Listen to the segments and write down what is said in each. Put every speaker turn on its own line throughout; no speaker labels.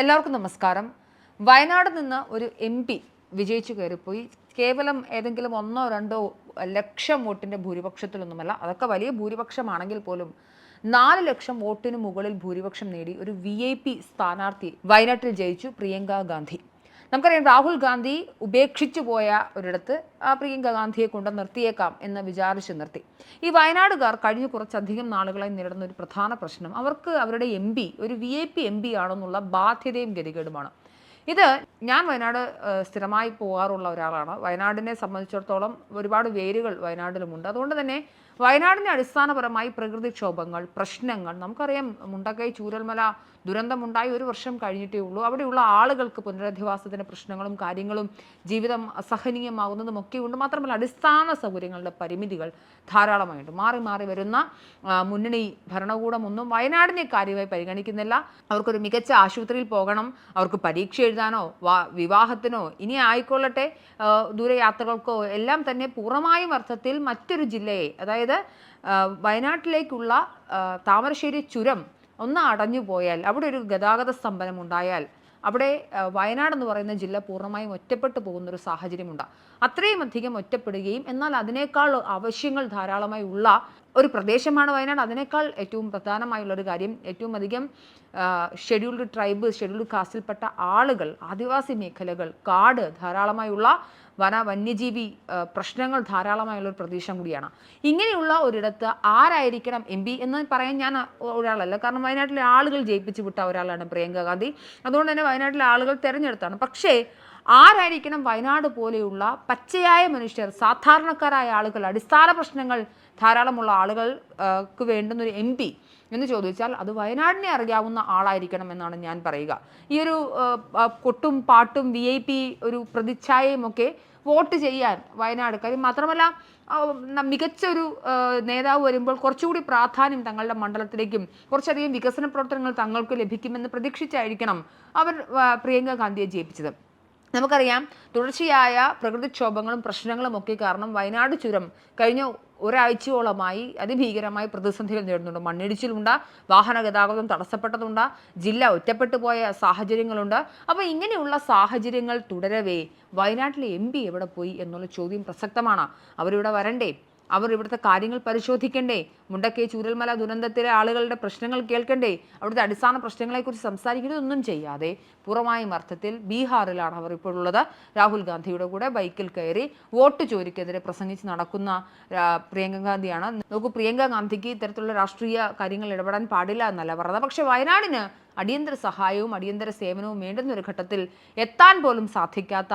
എല്ലാവർക്കും നമസ്കാരം. വയനാട് നിന്ന് ഒരു എം പി വിജയിച്ചു കയറിപ്പോയി. കേവലം ഏതെങ്കിലും ഒന്നോ രണ്ടോ ലക്ഷം വോട്ടിന്റെ ഭൂരിപക്ഷത്തിലൊന്നുമല്ല. അതൊക്കെ വലിയ ഭൂരിപക്ഷമാണെങ്കിൽ പോലും നാല് ലക്ഷം വോട്ടിന് മുകളിൽ ഭൂരിപക്ഷം നേടി ഒരു വി ഐ പി സ്ഥാനാർത്ഥി വയനാട്ടിൽ ജയിച്ചു പ്രിയങ്ക ഗാന്ധി. നമുക്കറിയാം രാഹുൽ ഗാന്ധി ഉപേക്ഷിച്ചു പോയ ഒരിടത്ത് ആ പ്രിയങ്ക ഗാന്ധിയെ കൊണ്ട് നിർത്തിയേക്കാം എന്ന് വിചാരിച്ച് നിർത്തി. ഈ വയനാടുകാർ കഴിഞ്ഞ കുറച്ചധികം നാളുകളായി നേരിടുന്ന ഒരു പ്രധാന പ്രശ്നം അവർക്ക് അവരുടെ എം ഒരു V I P M P ആണെന്നുള്ള ബാധ്യതയും ഗതികേടുമാണ്. ഇത് ഞാൻ വയനാട് സ്ഥിരമായി പോകാറുള്ള ഒരാളാണ്. വയനാടിനെ സംബന്ധിച്ചിടത്തോളം ഒരുപാട് വേരുകൾ വയനാട്ടിലുമുണ്ട്. അതുകൊണ്ട് തന്നെ വയനാടിനെ അടിസ്ഥാനപരമായി പ്രകൃതിക്ഷോഭങ്ങൾ പ്രശ്നങ്ങൾ നമുക്കറിയാം മുണ്ടക്കൈ ചൂരൽമല ദുരന്തമുണ്ടായി ഒരു വർഷം കഴിഞ്ഞിട്ടേ ഉള്ളൂ. അവിടെയുള്ള ആളുകൾക്ക് പുനരധിവാസത്തിന്റെ പ്രശ്നങ്ങളും കാര്യങ്ങളും ജീവിതം അസഹനീയമാകുന്നതും ഒക്കെ ഉണ്ട് മാത്രമല്ല അടിസ്ഥാന സൗകര്യങ്ങളുടെ പരിമിതികൾ ധാരാളമായിട്ട് മാറി മാറി വരുന്ന മുന്നണി ഭരണകൂടമൊന്നും വയനാടിനെ കാര്യമായി പരിഗണിക്കുന്നില്ല. അവർക്കൊരു മികച്ച ആശുപത്രിയിൽ പോകണം അവർക്ക് പരീക്ഷ എഴുതാനോ വിവാഹത്തിനോ? ഇനി ആയിക്കൊള്ളട്ടെ. ദൂരയാത്രകൾക്കോ? എല്ലാം തന്നെ പൂർണമായും അർത്ഥത്തിൽ മറ്റൊരു ജില്ലയെ അതായത് വയനാട്ടിലേക്കുള്ള താമരശ്ശേരി ചുരം ഒന്ന് അടഞ്ഞു പോയാൽ അവിടെ ഒരു ഗതാഗത സ്തംഭനം ഉണ്ടായാൽ അവിടെ വയനാട് എന്ന് പറയുന്ന ജില്ല പൂർണമായും ഒറ്റപ്പെട്ടു പോകുന്ന ഒരു സാഹചര്യമുണ്ട്. അത്രയും അധികം ഒറ്റപ്പെടുകയും എന്നാൽ അതിനേക്കാൾ ആവശ്യങ്ങൾ ധാരാളമായി ഉള്ള ഒരു പ്രദേശമാണ് വയനാട്. അതിനേക്കാൾ ഏറ്റവും പ്രധാനമായുള്ള ഒരു കാര്യം ഏറ്റവും അധികം ഷെഡ്യൂൾഡ് ട്രൈബ് ഷെഡ്യൂൾഡ് കാസ്റ്റിൽപ്പെട്ട ആളുകൾ ആദിവാസി മേഖലകൾ കാട് ധാരാളമായുള്ള വന വന്യജീവി പ്രശ്നങ്ങൾ ധാരാളമായുള്ള ഒരു പ്രദേശം കൂടിയാണ്. ഇങ്ങനെയുള്ള ഒരിടത്ത് ആരായിരിക്കണം എം പി എന്ന് പറയാൻ ഞാൻ ഒരാളല്ല. കാരണം വയനാട്ടിലെ ആളുകൾ ജയിപ്പിച്ചു വിട്ട ഒരാളാണ് പ്രിയങ്ക ഗാന്ധി. അതുകൊണ്ട് തന്നെ വയനാട്ടിലെ ആളുകൾ തിരഞ്ഞെടുത്താണ്. പക്ഷേ ആരായിരിക്കണം വയനാട് പോലെയുള്ള പച്ചയായ മനുഷ്യർ സാധാരണക്കാരായ ആളുകൾ അടിസ്ഥാന പ്രശ്നങ്ങൾ ധാരാളമുള്ള ആളുകൾക്ക് വേണ്ടുന്ന ഒരു എം പി എന്ന് ചോദിച്ചാൽ അത് വയനാടിനെ അറിയാവുന്ന ആളായിരിക്കണം എന്നാണ് ഞാൻ പറയുക. ഈ ഒരു കൊട്ടും പാട്ടും വി ഐ പി ഒരു പ്രതിച്ഛായയും ഒക്കെ വോട്ട് ചെയ്യാൻ വയനാട് കാര്യം മാത്രമല്ല മികച്ച ഒരു നേതാവ് വരുമ്പോൾ കുറച്ചുകൂടി പ്രാധാന്യം തങ്ങളുടെ മണ്ഡലത്തിലേക്കും കുറച്ചധികം വികസന പ്രവർത്തനങ്ങൾ തങ്ങൾക്ക് ലഭിക്കുമെന്ന് പ്രതീക്ഷിച്ചായിരിക്കണം അവർ പ്രിയങ്ക ഗാന്ധിയെ ജയിപ്പിച്ചത്. നമുക്കറിയാം തുടർച്ചയായ പ്രകൃതിക്ഷോഭങ്ങളും പ്രശ്നങ്ങളും ഒക്കെ കാരണം വയനാട് ചുരം കഴിഞ്ഞ ഒരാഴ്ചയോളമായി അതിഭീകരമായ പ്രതിസന്ധികൾ നേരിടുന്നുണ്ട്. മണ്ണിടിച്ചിലുണ്ട് വാഹന ഗതാഗതം തടസ്സപ്പെട്ടതുണ്ട് ജില്ല ഒറ്റപ്പെട്ടു പോയ സാഹചര്യങ്ങളുണ്ട്. അപ്പോൾ ഇങ്ങനെയുള്ള സാഹചര്യങ്ങൾ തുടരവേ വയനാട്ടിലെ എം എവിടെ പോയി എന്നുള്ള ചോദ്യം പ്രസക്തമാണ്. അവരിവിടെ വരണ്ടേ? അവർ ഇവിടുത്തെ കാര്യങ്ങൾ പരിശോധിക്കണ്ടേ? മുണ്ടക്കൈ ചൂരൽമല ദുരന്തത്തിലെ ആളുകളുടെ പ്രശ്നങ്ങൾ കേൾക്കണ്ടേ? അവിടുത്തെ അടിസ്ഥാന പ്രശ്നങ്ങളെക്കുറിച്ച് സംസാരിക്കുന്നതൊന്നും ചെയ്യാതെ പൂർണമായും അർത്ഥത്തിൽ ബീഹാറിലാണ് അവർ ഇപ്പോൾ ഉള്ളത്. രാഹുൽ ഗാന്ധിയുടെ കൂടെ ബൈക്കിൽ കയറി വോട്ട് ചോരിക്കെതിരെ പ്രസംഗിച്ച് നടക്കുന്ന പ്രിയങ്ക ഗാന്ധിയാണ്. നോക്കൂ പ്രിയങ്ക ഗാന്ധിക്ക് ഇത്തരത്തിലുള്ള രാഷ്ട്രീയ കാര്യങ്ങൾ ഇടപെടാൻ പാടില്ല എന്നല്ല പറഞ്ഞത്. പക്ഷേ വയനാടിന് അടിയന്തര സഹായവും അടിയന്തര സേവനവും വേണ്ടുന്ന ഒരു ഘട്ടത്തിൽ എത്താൻ പോലും സാധിക്കാത്ത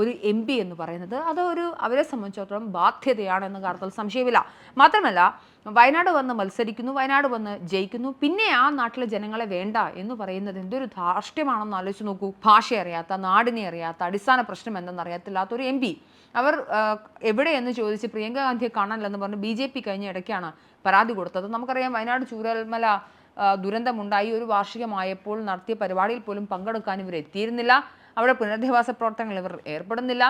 ഒരു എം പി എന്ന് പറയുന്നത്. അതൊരു അവരെ സംബന്ധിച്ചിടത്തോളം ബാധ്യതയാണ് എന്ന കാര്യത്തിൽ സംശയമില്ല. മാത്രമല്ല വയനാട് വന്ന് മത്സരിക്കുന്നു വയനാട് വന്ന് ജയിക്കുന്നു. പിന്നെ ആ നാട്ടിലെ ജനങ്ങളെ വേണ്ട എന്ന് പറയുന്നത് എന്തൊരു ധാർഷ്ട്യമാണെന്ന് ആലോചിച്ച് നോക്കൂ. ഭാഷ അറിയാത്ത നാടിനെ അറിയാത്ത അടിസ്ഥാന പ്രശ്നം എന്തെന്ന് അറിയാത്തില്ലാത്ത ഒരു എം പി അവർ എവിടെയെന്ന് ചോദിച്ച് പ്രിയങ്ക ഗാന്ധിയെ കാണാനില്ലെന്ന് പറഞ്ഞ് ബി ജെ പി കഴിഞ്ഞ ഇടയ്ക്കാണ് പരാതി കൊടുത്തത്. നമുക്കറിയാം വയനാട് ചൂരൽമല ദുരന്തമുണ്ടായി. ഒരു വാർഷികമായപ്പോൾ നടത്തിയ പരിപാടിയിൽ പോലും പങ്കെടുക്കാൻ ഇവർ എത്തിയിരുന്നില്ല. അവിടെ പുനരധിവാസ പ്രവർത്തനങ്ങൾ ഇവർ ഏർപ്പെടുന്നില്ല.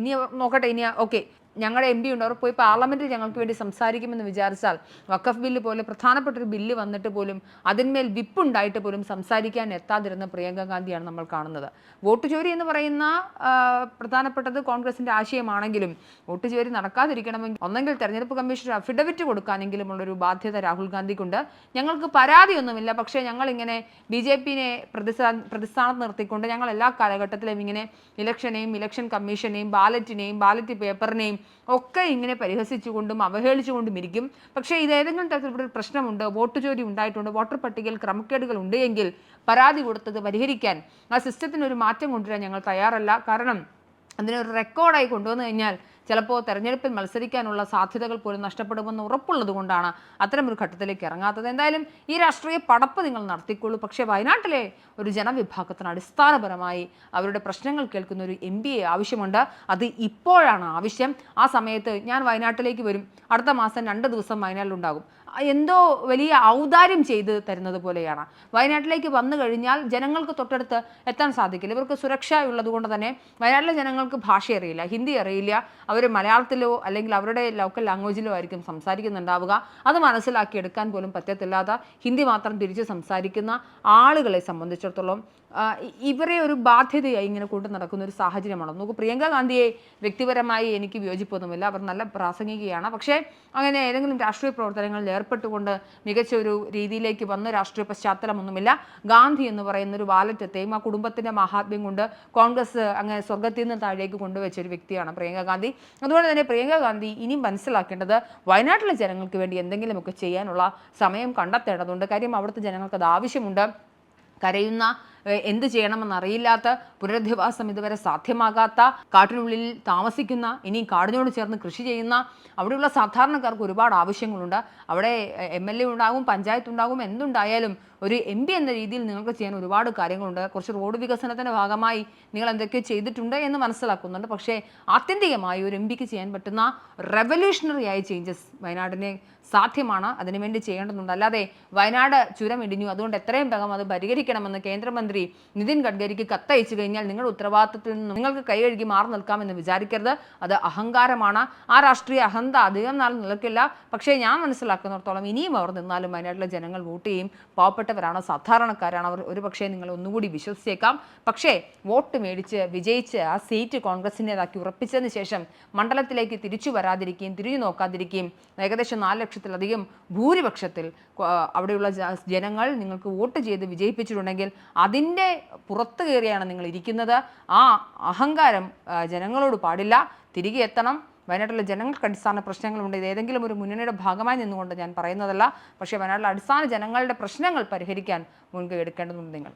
ഇനി നോക്കട്ടെ ഇനി ഓക്കെ. ഞങ്ങളുടെ എം പി ഉണ്ട് അവർ പോയി പാർലമെന്റിൽ ഞങ്ങൾക്ക് വേണ്ടി സംസാരിക്കുമെന്ന് വിചാരിച്ചാൽ വഖഫ് ബില്ല് പോലെ പ്രധാനപ്പെട്ട ഒരു ബില്ല് വന്നിട്ട് പോലും അതിന്മേൽ വിപ്പുണ്ടായിട്ട് പോലും സംസാരിക്കാൻ എത്താതിരുന്ന പ്രിയങ്ക ഗാന്ധിയാണ് നമ്മൾ കാണുന്നത്. വോട്ട് ചോരി എന്ന് പറയുന്ന പ്രധാനപ്പെട്ടത് കോൺഗ്രസിന്റെ ആശയമാണെങ്കിലും വോട്ട് ചോരി നടക്കാതിരിക്കണമെങ്കിൽ ഒന്നെങ്കിൽ തെരഞ്ഞെടുപ്പ് കമ്മീഷൻ അഫിഡവിറ്റ് കൊടുക്കാനെങ്കിലും ഉള്ളൊരു ബാധ്യത രാഹുൽ ഗാന്ധിക്കുണ്ട്. ഞങ്ങൾക്ക് പരാതിയൊന്നുമില്ല. പക്ഷേ ഞങ്ങൾ ഇങ്ങനെ ബി ജെ പിനെ പ്രതിസ്ഥാ പ്രതിസ്ഥാനത്ത് നിർത്തിക്കൊണ്ട് ഞങ്ങൾ എല്ലാ കാലഘട്ടത്തിലും ഇങ്ങനെ ഇലക്ഷനെയും ഇലക്ഷൻ കമ്മീഷനെയും ബാലറ്റിനെയും ബാലറ്റ് പേപ്പറിനെയും ഒക്കെ ഇങ്ങനെ പരിഹസിച്ചുകൊണ്ടും അവഹേളിച്ചുകൊണ്ടും ഇരിക്കും. പക്ഷേ ഇത് ഏതെങ്കിലും തരത്തിൽ ഇവിടെ ഒരു പ്രശ്നമുണ്ട് വോട്ട് ചോരി ഉണ്ടായിട്ടുണ്ട് വോട്ടർ പട്ടികയിൽ ക്രമക്കേടുകൾ ഉണ്ട് എങ്കിൽ പരാതി കൊടുത്തത് പരിഹരിക്കാൻ ആ സിസ്റ്റത്തിന് ഒരു മാറ്റം കൊണ്ടുവരാൻ ഞങ്ങൾ തയ്യാറല്ല. കാരണം അതിനൊരു റെക്കോർഡായി കൊണ്ടുവന്നു കഴിഞ്ഞാൽ ചിലപ്പോൾ തെരഞ്ഞെടുപ്പിൽ മത്സരിക്കാനുള്ള സാധ്യതകൾ പോലും നഷ്ടപ്പെടുമെന്ന് ഉറപ്പുള്ളത് കൊണ്ടാണ് അത്തരമൊരു ഘട്ടത്തിലേക്ക് ഇറങ്ങാത്തത്. എന്തായാലും ഈ രാഷ്ട്രീയ പടപ്പ് നിങ്ങൾ നടത്തിക്കൊള്ളൂ. പക്ഷേ വയനാട്ടിലെ ഒരു ജനവിഭാഗത്തിന് അടിസ്ഥാനപരമായി അവരുടെ പ്രശ്നങ്ങൾ കേൾക്കുന്ന ഒരു എം ബി എ ആവശ്യമുണ്ട്. അത് ഇപ്പോഴാണ് ആവശ്യം. ആ സമയത്ത് ഞാൻ വയനാട്ടിലേക്ക് വരും. അടുത്ത മാസം രണ്ട് ദിവസം വയനാട്ടിലുണ്ടാകും. എന്തോ വലിയ ഔദാര്യം ചെയ്ത് തരുന്നത് പോലെയാണ്. വയനാട്ടിലേക്ക് വന്നു കഴിഞ്ഞാൽ ജനങ്ങൾക്ക് തൊട്ടടുത്ത് എത്താൻ സാധിക്കില്ല. ഇവർക്ക് സുരക്ഷ ഉള്ളത് കൊണ്ട് തന്നെ വയനാട്ടിലെ ജനങ്ങൾക്ക് ഭാഷ അറിയില്ല ഹിന്ദി അറിയില്ല. അവർ മലയാളത്തിലോ അല്ലെങ്കിൽ അവരുടെ ലോക്കൽ ലാംഗ്വേജിലോ ആയിരിക്കും സംസാരിക്കുന്നുണ്ടാവുക. അത് മനസ്സിലാക്കിയെടുക്കാൻ പോലും പറ്റത്തില്ലാത്ത ഹിന്ദി മാത്രം തിരിച്ച് സംസാരിക്കുന്ന ആളുകളെ സംബന്ധിച്ചിടത്തോളം ഇവരെ ഒരു ബാധ്യതയായി ഇങ്ങനെ കൊണ്ടു നടക്കുന്ന ഒരു സാഹചര്യമാണ്? നോക്കൂ പ്രിയങ്ക ഗാന്ധിയെ വ്യക്തിപരമായി എനിക്ക് വിയോജിപ്പൊന്നുമില്ല. അവർ നല്ല പ്രാസംഗികയാണ്. പക്ഷേ അങ്ങനെ ഏതെങ്കിലും രാഷ്ട്രീയ പ്രവർത്തനങ്ങളിൽ ഏർപ്പെട്ടുകൊണ്ട് മികച്ച ഒരു രീതിയിലേക്ക് വന്ന രാഷ്ട്രീയ പശ്ചാത്തലമൊന്നുമില്ല. ഗാന്ധി എന്ന് പറയുന്ന ഒരു വാലറ്റത്തെയും ആ കുടുംബത്തിന്റെ മഹാത്മ്യം കൊണ്ട് കോൺഗ്രസ് അങ്ങനെ സ്വർഗത്തിൽ നിന്ന് താഴേക്ക് കൊണ്ടുവച്ച ഒരു വ്യക്തിയാണ് പ്രിയങ്ക ഗാന്ധി. അതുകൊണ്ട് തന്നെ പ്രിയങ്ക ഗാന്ധി ഇനിയും മനസ്സിലാക്കേണ്ടത് വയനാട്ടിലെ ജനങ്ങൾക്ക് വേണ്ടി എന്തെങ്കിലുമൊക്കെ ചെയ്യാനുള്ള സമയം കണ്ടെത്തേണ്ടതുണ്ട്. കാര്യം അവിടുത്തെ ജനങ്ങൾക്ക് അത് ആവശ്യമുണ്ട്. കരയുന്ന എന്ത് ചെയ്യണമെന്ന് അറിയില്ലാത്ത പുനരധിവാസം ഇതുവരെ സാധ്യമാകാത്ത കാട്ടിനുള്ളിൽ താമസിക്കുന്ന ഇനി കാടിനോട് ചേർന്ന് കൃഷി ചെയ്യുന്ന അവിടെയുള്ള സാധാരണക്കാർക്ക് ഒരുപാട് ആവശ്യങ്ങളുണ്ട്. അവിടെ എം എൽ എ ഉണ്ടാകും പഞ്ചായത്ത് ഉണ്ടാകും എന്തുണ്ടായാലും ഒരു എം പി എന്ന രീതിയിൽ നിങ്ങൾക്ക് ചെയ്യാൻ ഒരുപാട് കാര്യങ്ങളുണ്ട്. കുറച്ച് റോഡ് വികസനത്തിന്റെ ഭാഗമായി നിങ്ങൾ എന്തൊക്കെ ചെയ്തിട്ടുണ്ട് എന്ന് മനസ്സിലാക്കുന്നുണ്ട്. പക്ഷേ ആത്യന്തികമായി ഒരു എം പിക്ക് ചെയ്യാൻ പറ്റുന്ന റെവല്യൂഷണറി ആയ ചേഞ്ചസ് വയനാടിനെ സാധ്യമാണ്. അതിനുവേണ്ടി ചെയ്യേണ്ടതുണ്ട്. അല്ലാതെ വയനാട് ചുരം ഇടിഞ്ഞു. അതുകൊണ്ട് എത്രയും വേഗം അത് പരിഹരിക്കണമെന്ന് കേന്ദ്രമന്ത്രി നിതിൻ ഗഡ്കരിക്ക് കത്തയച്ചു കഴിഞ്ഞാൽ നിങ്ങൾ ഉത്തരവാദിത്തത്തിൽ നിന്ന് നിങ്ങൾക്ക് കൈ കഴുകി മാറി നിൽക്കാമെന്ന് വിചാരിക്കരുത്. അത് അഹങ്കാരമാണ്. ആ രാഷ്ട്രീയ അഹന്ത അധികം നാൾ നിൽക്കില്ല പക്ഷേ ഞാൻ മനസ്സിലാക്കുന്നിടത്തോളം ഇനിയും അവർ നിന്നാലും വയനാട്ടിലെ ജനങ്ങൾ വോട്ട് ചെയ്യും. പാവപ്പെട്ടവരാണ് സാധാരണക്കാരാണ്? അവർ ഒരുപക്ഷെ നിങ്ങൾ ഒന്നുകൂടി വിശ്വസിച്ചേക്കാം. പക്ഷേ വോട്ട് മേടിച്ച് വിജയിച്ച് ആ സീറ്റ് കോൺഗ്രസിന്റെതാക്കി ഉറപ്പിച്ചതിന് ശേഷം മണ്ഡലത്തിലേക്ക് തിരിച്ചു വരാതിരിക്കുകയും തിരിഞ്ഞു നോക്കാതിരിക്കുകയും ഏകദേശം നാല് ലക്ഷത്തിലധികം ഭൂരിപക്ഷത്തിൽ അവിടെയുള്ള ജനങ്ങൾ നിങ്ങൾക്ക് വോട്ട് ചെയ്ത് വിജയിപ്പിച്ചിട്ടുണ്ടെങ്കിൽ അതിന്റെ പുറത്ത് കയറിയാണ് നിങ്ങൾ ഇരിക്കുന്നത്. ആ അഹങ്കാരം ജനങ്ങളോട് പാടില്ല. തിരികെ എത്തണം. വയനാട്ടിലെ ജനങ്ങൾക്ക് അടിസ്ഥാന പ്രശ്നങ്ങളുണ്ട്. ഇത് ഏതെങ്കിലും ഒരു മുന്നണിയുടെ ഭാഗമായി നിന്നുകൊണ്ട് ഞാൻ പറയുന്നതല്ല. പക്ഷേ വയനാട്ടിലെ അടിസ്ഥാന ജനങ്ങളുടെ പ്രശ്നങ്ങൾ പരിഹരിക്കാൻ മുൻകൈ എടുക്കേണ്ടതുണ്ട് നിങ്ങൾ.